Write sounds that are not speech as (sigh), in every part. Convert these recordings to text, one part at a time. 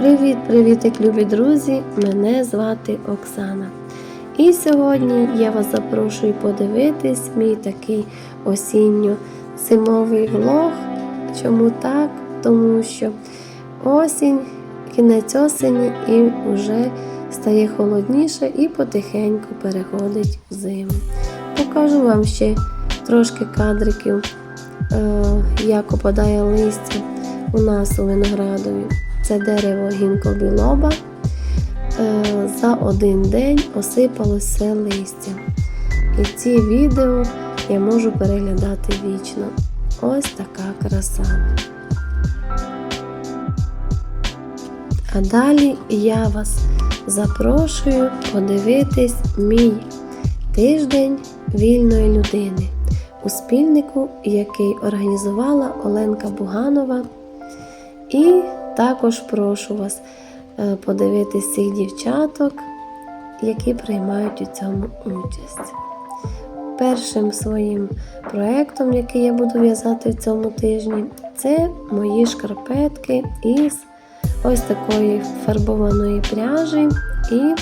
Привіт-привіт, любі друзі! Мене звати Оксана. І сьогодні я вас запрошую подивитись мій такий осінньо-зимовий влог. Чому так? Тому що осінь, кінець осені і вже стає холодніше і потихеньку переходить в зиму. Покажу вам ще трошки кадриків, е, як опадає листя у нас у виноградові. Це дерево гінко білоба. Е, За один день осипалось все листя. І ці відео я можу переглядати вічно. Ось така краса. А далі я вас запрошую подивитись мій тиждень вільної людини у спільнику, який організувала Оленка Буганова. І також прошу вас е, подивитись цих дівчаток, які приймають у цьому участь. Першим своїм проєктом, який я буду в'язати в цьому тижні, це мої шкарпетки із ось такої фарбованої пряжі і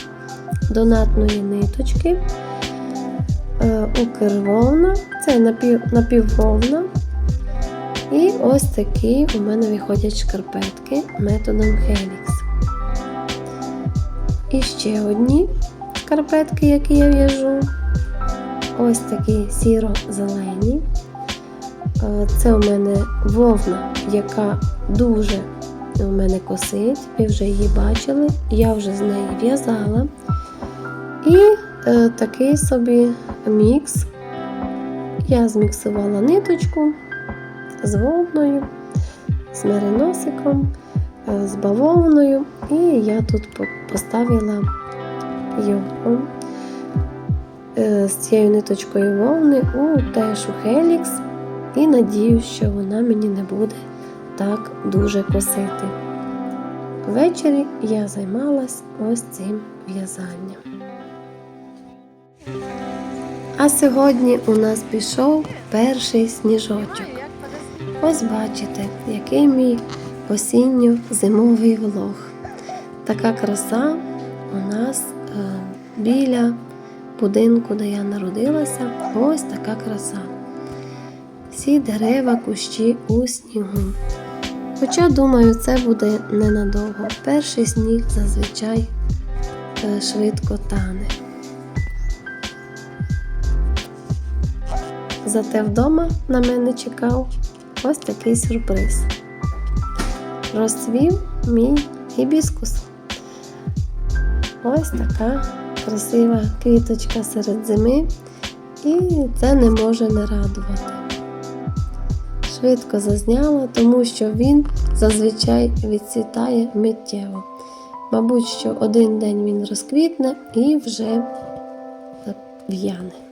донатної ниточки. Е, Укрвовна, це напів, напіввовна. І ось такі у мене виходять шкарпетки методом Helix. І ще одні шкарпетки, які я в'яжу. Ось такі сіро-зелені. Е, Це у мене вовна, яка дуже у мене косить. Ви вже її бачили, я вже з неї в'язала. І е, такий собі мікс. Я зміксувала ниточку з вовною, з мериносиком, е, з бавовною. І я тут поставила його е, з цією ниточкою вовни у теж у Helix і надію, що вона мені не буде так дуже косити. Ввечері я займалась ось цим в'язанням. А сьогодні у нас пішов перший сніжочок. Ось бачите, який мій осінньо-зимовий влог. Така краса у нас е, біля будинку, де я народилася. Ось така краса. Всі дерева, кущі у снігу. Хоча, думаю, це буде ненадовго. Перший сніг зазвичай е, швидко тане. Зате вдома на мене чекав ось такий сюрприз. Розцвів мій гібіскус. Ось така красива квіточка серед зими, і це не може не радувати. Швидко зазняла, тому що він зазвичай відцвітає миттєво. Мабуть, що один день він розквітне і вже в'яне.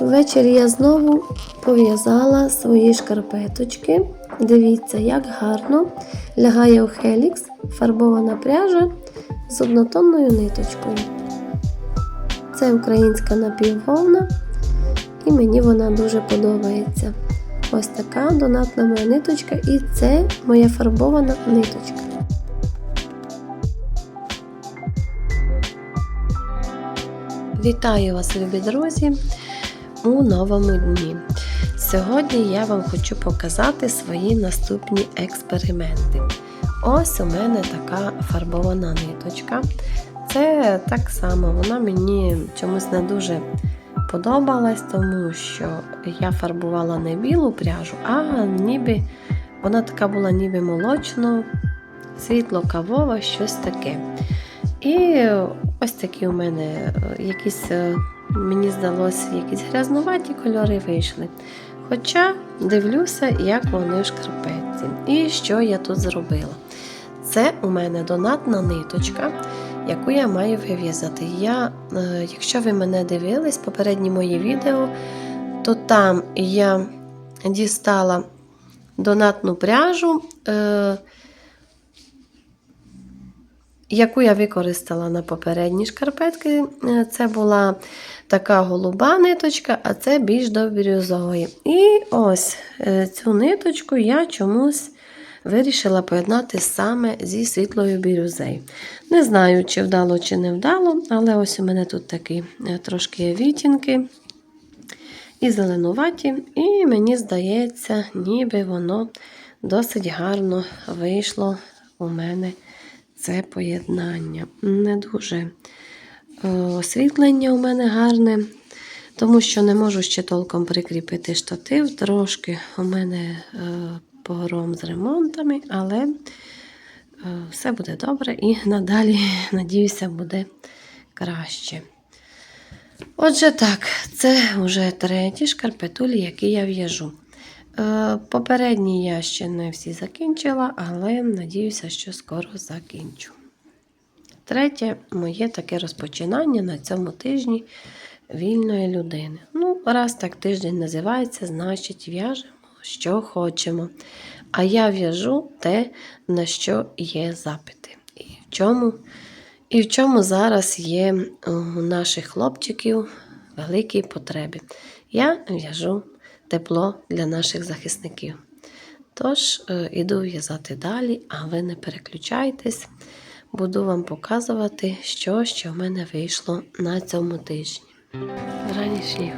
Ввечері я знову пов'язала свої шкарпеточки. Дивіться, як гарно лягає у Helix фарбована пряжа з однотонною ниточкою. Це українська напіввовна, і мені вона дуже подобається. Ось така донатна моя ниточка, і це моя фарбована ниточка. Вітаю вас, любі друзі! У новому дні. Сьогодні я вам хочу показати свої наступні експерименти. Ось у мене така фарбована ниточка. Це так само, вона мені чомусь не дуже подобалась, тому що я фарбувала не білу пряжу, а ніби вона така була ніби молочно, світло-кавова, щось таке. І ось такі у мене якісь мені здалося, якісь грязнуваті кольори вийшли. Хоча дивлюся, як вони в шкарпетці. І що я тут зробила? Це у мене донатна ниточка, яку я маю вив'язати. Я, е, Якщо ви мене дивились, попередні мої відео, то там я дістала донатну пряжу. Е, яку я використала на попередні шкарпетки, е, це була така голуба ниточка, а це більш до бірюзової. І ось е, цю ниточку я чомусь вирішила поєднати саме зі світлою бірюзею. Не знаю, чи вдало, чи не вдало, але ось у мене тут такі е, трошки відтінки і зеленуваті, і мені здається, ніби воно досить гарно вийшло у мене це поєднання. Не дуже освітлення у мене гарне, тому що не можу ще толком прикріпити штатив. Трошки у мене е, погром з ремонтами, але е, все буде добре і надалі, (laughs) надіюся, буде краще. Отже, так, це вже треті шкарпетулі, які я в'яжу. Е, Попередні я ще не всі закінчила, але надіюся, що скоро закінчу. Третє моє таке розпочинання на цьому тижні вільної людини. Ну, раз так тиждень називається, значить в'яжемо, що хочемо. А я в'яжу те, на що є запити. І в чому, і в чому зараз є у наших хлопчиків великі потреби. Я в'яжу тепло для наших захисників. Тож, е, іду в'язати далі, а ви не переключайтесь. Буду вам показувати, що ще в мене вийшло на цьому тижні. Ранішній.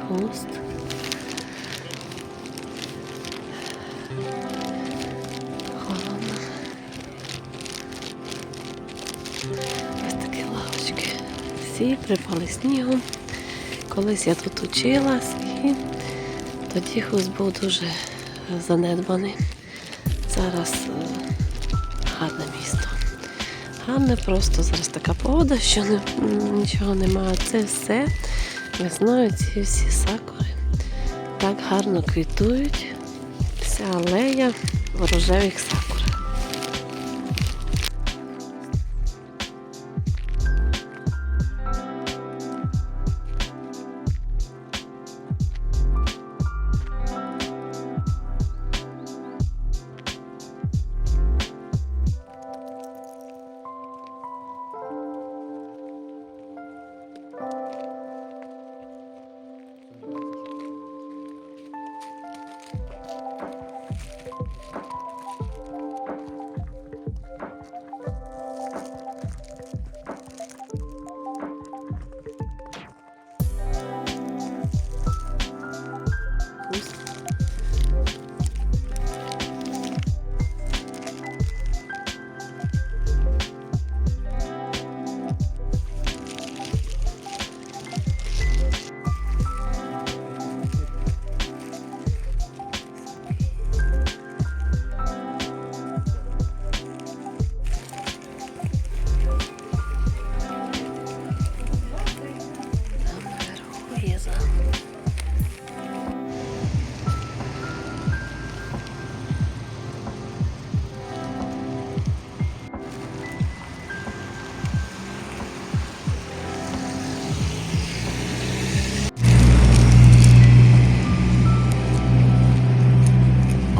Холодно. Ось такі лавочки. Всі припали снігом. Колись я тут училась і тоді хвост був дуже занедбаний. Зараз е, гарне місто. Гарне просто зараз така погода, що не, нічого немає. Це все весною ці всі сакури. Так гарно квітують. Вся алея ворожевих рожевих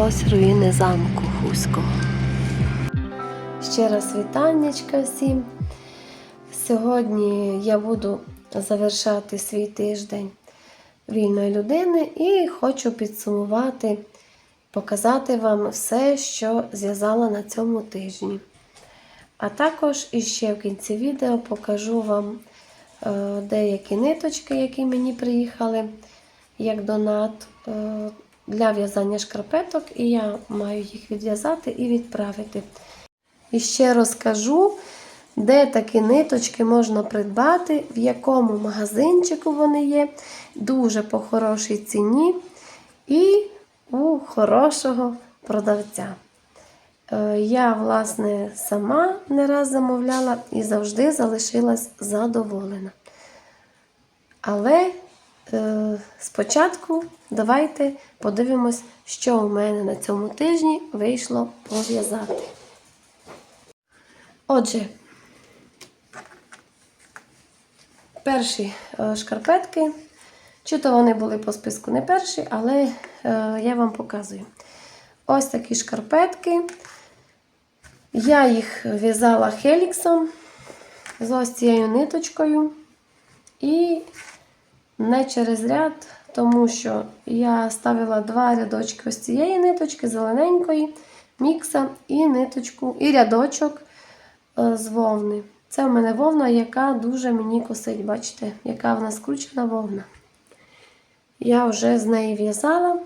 Ось руїни замку Хуського. Ще раз вітаннячка всім. Сьогодні я буду завершати свій тиждень вільної людини і хочу підсумувати, показати вам все, що зв'язала на цьому тижні. А також іще в кінці відео покажу вам е, деякі ниточки, які мені приїхали як донат е, для в'язання шкарпеток, і я маю їх відв'язати і відправити. І ще розкажу, де такі ниточки можна придбати, в якому магазинчику вони є, дуже по хорошій ціні і у хорошого продавця. Е, Я, власне, сама не раз замовляла і завжди залишилась задоволена. Але спочатку давайте подивимось, що у мене на цьому тижні вийшло пов'язати. Отже, перші е, шкарпетки, чи то вони були по списку не перші, але е, я вам показую. Ось такі шкарпетки. Я їх в'язала хеліксом з ось цією ниточкою. І не через ряд, тому що я ставила два рядочки ось цієї ниточки, зелененької, мікса і ниточку, і рядочок е, з вовни. Це в мене вовна, яка дуже мені косить, бачите, яка в нас скручена вовна. Я вже з неї в'язала.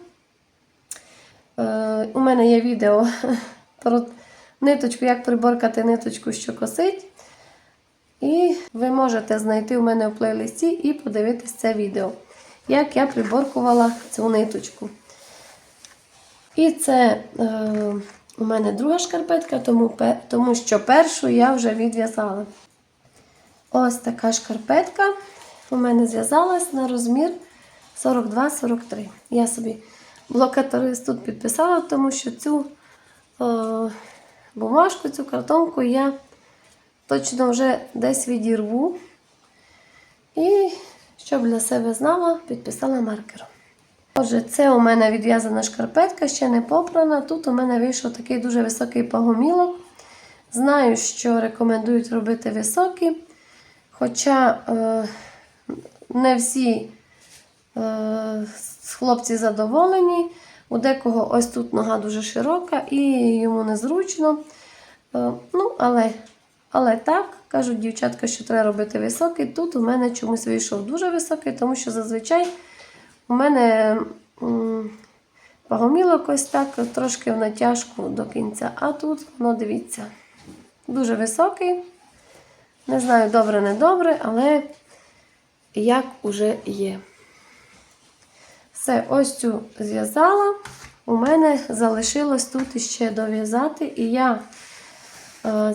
Е, у мене є відео (laughs) про ниточку, як приборкати ниточку, що косить. І ви можете знайти у мене в плейлисті і подивитись це відео, як я приборкувала цю ниточку. І це е, у мене друга шкарпетка, тому, тому що першу я вже відв'язала. Ось така шкарпетка у мене зв'язалась на розмір 42-43. Я собі блокаторист тут підписала, тому що цю е, бумажку, цю картонку я точно вже десь відірву. І щоб для себе знала, підписала маркером. Отже, це у мене відв'язана шкарпетка, ще не попрана. Тут у мене вийшов такий дуже високий пагомілок. Знаю, що рекомендують робити високі. Хоча е, не всі е, хлопці задоволені. У декого ось тут нога дуже широка і йому незручно. Е, ну, але, але так, кажуть дівчатка, що треба робити високий. Тут у мене чомусь вийшов дуже високий, тому що зазвичай у мене м, пагомілок ось так трошки в натяжку до кінця. А тут, ну, дивіться, дуже високий. Не знаю, добре, не добре, але як уже є. Все, ось цю зв'язала. У мене залишилось тут іще дов'язати, і я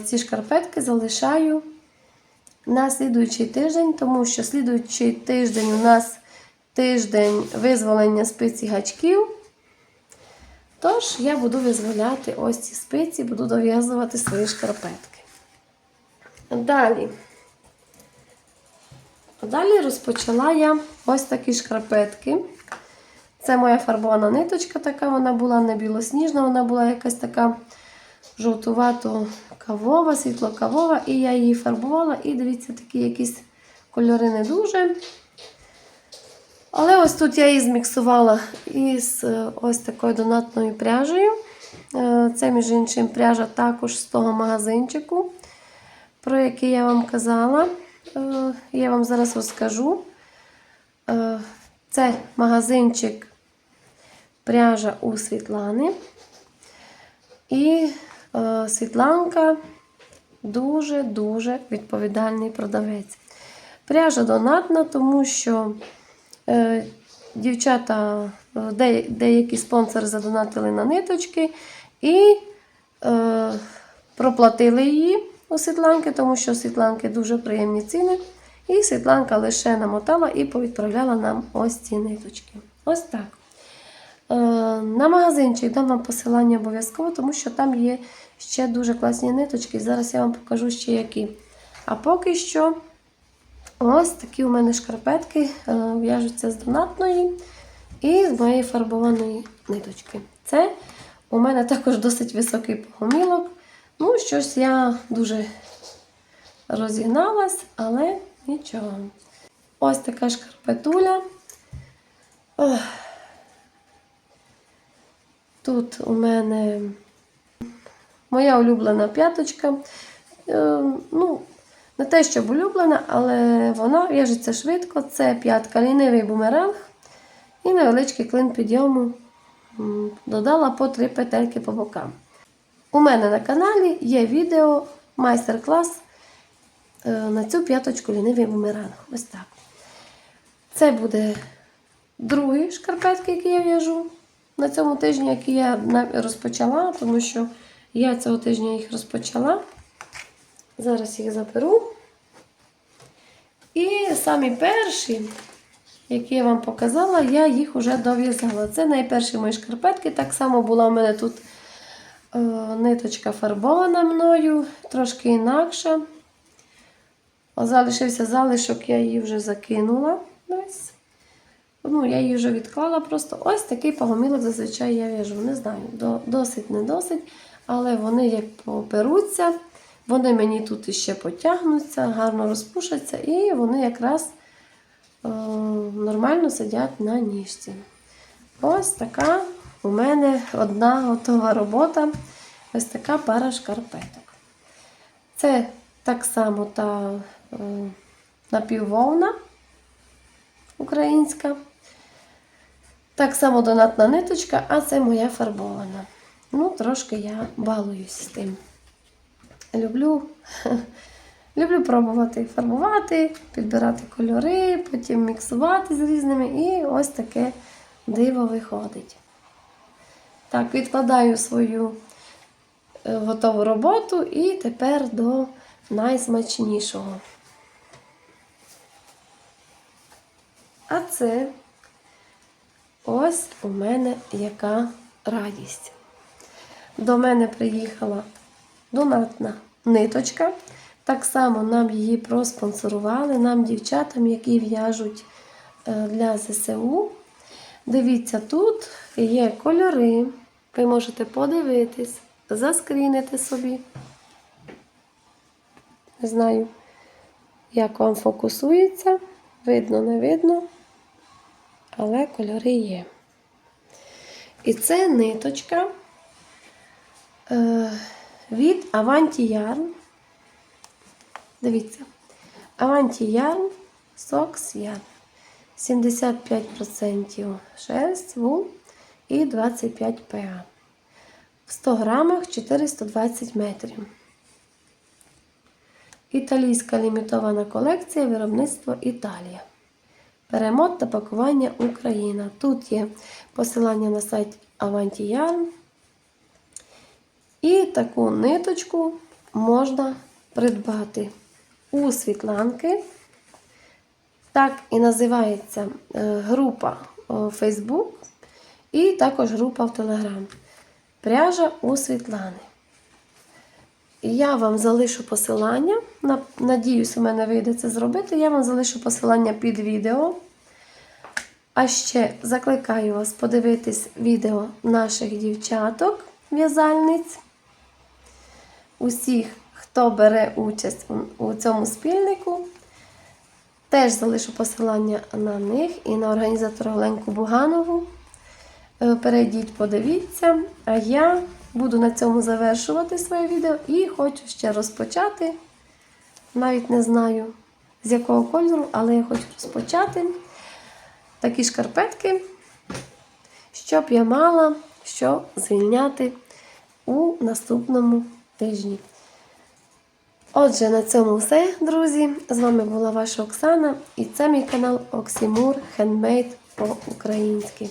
ці шкарпетки залишаю на слідуючий тиждень, тому що слідуючий тиждень у нас тиждень визволення спиці гачків. Тож я буду визволяти ось ці спиці, буду дов'язувати свої шкарпетки. Далі. Далі розпочала я ось такі шкарпетки. Це моя фарбована ниточка, така вона була не білосніжна, вона була якась така жовтувато-кавова, світло-кавова. І я її фарбувала, і дивіться, такі якісь кольори не дуже. Але ось тут я її зміксувала із е, ось такою донатною пряжею. Е, Це, між іншим, пряжа також з того магазинчику, про який я вам казала. Е, Я вам зараз розкажу. Це магазинчик пряжа у Світлани. І Світланка дуже-дуже відповідальний продавець. Пряжа донатна, тому що е, дівчата, е, де, деякі спонсори задонатили на ниточки і е, проплатили її у Світланки, тому що Світланки дуже приємні ціни. І Світланка лише намотала і повідправляла нам ось ці ниточки. Ось так. Е, на магазинчик дам вам посилання обов'язково, тому що там є ще дуже класні ниточки. Зараз я вам покажу ще які. А поки що ось такі у мене шкарпетки е, в'яжуться з донатної і з моєї фарбованої ниточки. Це у мене також досить високий погомілок. Ну, щось я дуже розігналась, але нічого. Ось така шкарпетуля. Ох. Тут у мене моя улюблена п'яточка. Е, ну, не те, щоб улюблена, але вона в'яжеться швидко. Це п'ятка лінивий бумеранг і невеличкий клин підйому. Додала по три петельки по бокам. У мене на каналі є відео, майстер-клас е, на цю п'яточку лінивий бумеранг. Ось так. Це буде другі шкарпетки, які я в'яжу на цьому тижні, які я розпочала, тому що я цього тижня їх розпочала. Зараз їх заберу. І самі перші, які я вам показала, я їх вже дов'язала. Це найперші мої шкарпетки. Так само була у мене тут е, ниточка фарбована мною, трошки інакша. Залишився залишок, я її вже закинула. Десь. Ну, я її вже відклала просто. Ось такий погомілок зазвичай я в'яжу. Не знаю, до, досить, не досить. Але вони як поперуться, вони мені тут іще потягнуться, гарно розпушаться, і вони якраз е, нормально сидять на ніжці. Ось така у мене одна готова робота. ось така пара шкарпеток. Це так само та е, напіввовна українська. Так само донатна ниточка, а це моя фарбована. Ну, трошки я балуюсь з тим. Люблю, (laughs) люблю пробувати фарбувати, підбирати кольори, потім міксувати з різними, і ось таке диво виходить. Так, відкладаю свою е, готову роботу і тепер до найсмачнішого. А це ось у мене яка радість. До мене приїхала донатна ниточка. Так само нам її проспонсорували, нам, дівчатам, які в'яжуть е, для ЗСУ. Дивіться, тут є кольори. Ви можете подивитись, заскрінити собі. Не знаю, як вам фокусується. Видно, не видно, але кольори є. І це ниточка е, від Avanti Yarn. Дивіться, Avanti Yarn Socks Yarn. 75% шерсть, вул і 25 ПА. В 100 грамах 420 метрів. Італійська лімітована колекція виробництво Італія. Перемот та пакування Україна. Тут є посилання на сайт Avantiyarn. І таку ниточку можна придбати у Світланки. Так і називається е, група у Facebook і також група в Telegram. Пряжа у Світлани. Я вам залишу посилання. Надіюсь, у мене вийде це зробити. Я вам залишу посилання під відео. А ще закликаю вас подивитись відео наших дівчаток, в'язальниць. Усіх, хто бере участь у цьому спільнику. Теж залишу посилання на них і на організатора Оленку Буганову. Е, Перейдіть, подивіться. А я буду на цьому завершувати своє відео і хочу ще розпочати. Навіть не знаю, з якого кольору, але я хочу розпочати такі шкарпетки, щоб я мала що звільняти у наступному тижні. Отже, на цьому все, друзі. З вами була ваша Оксана і це мій канал Оксімур Handmade по-українськи.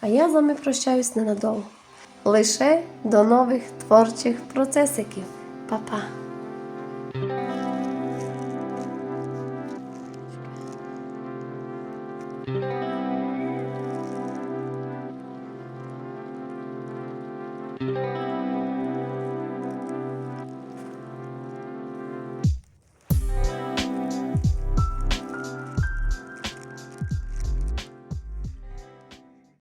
А я з вами прощаюсь ненадовго. Лише до нових творчих процесиків. Па-па!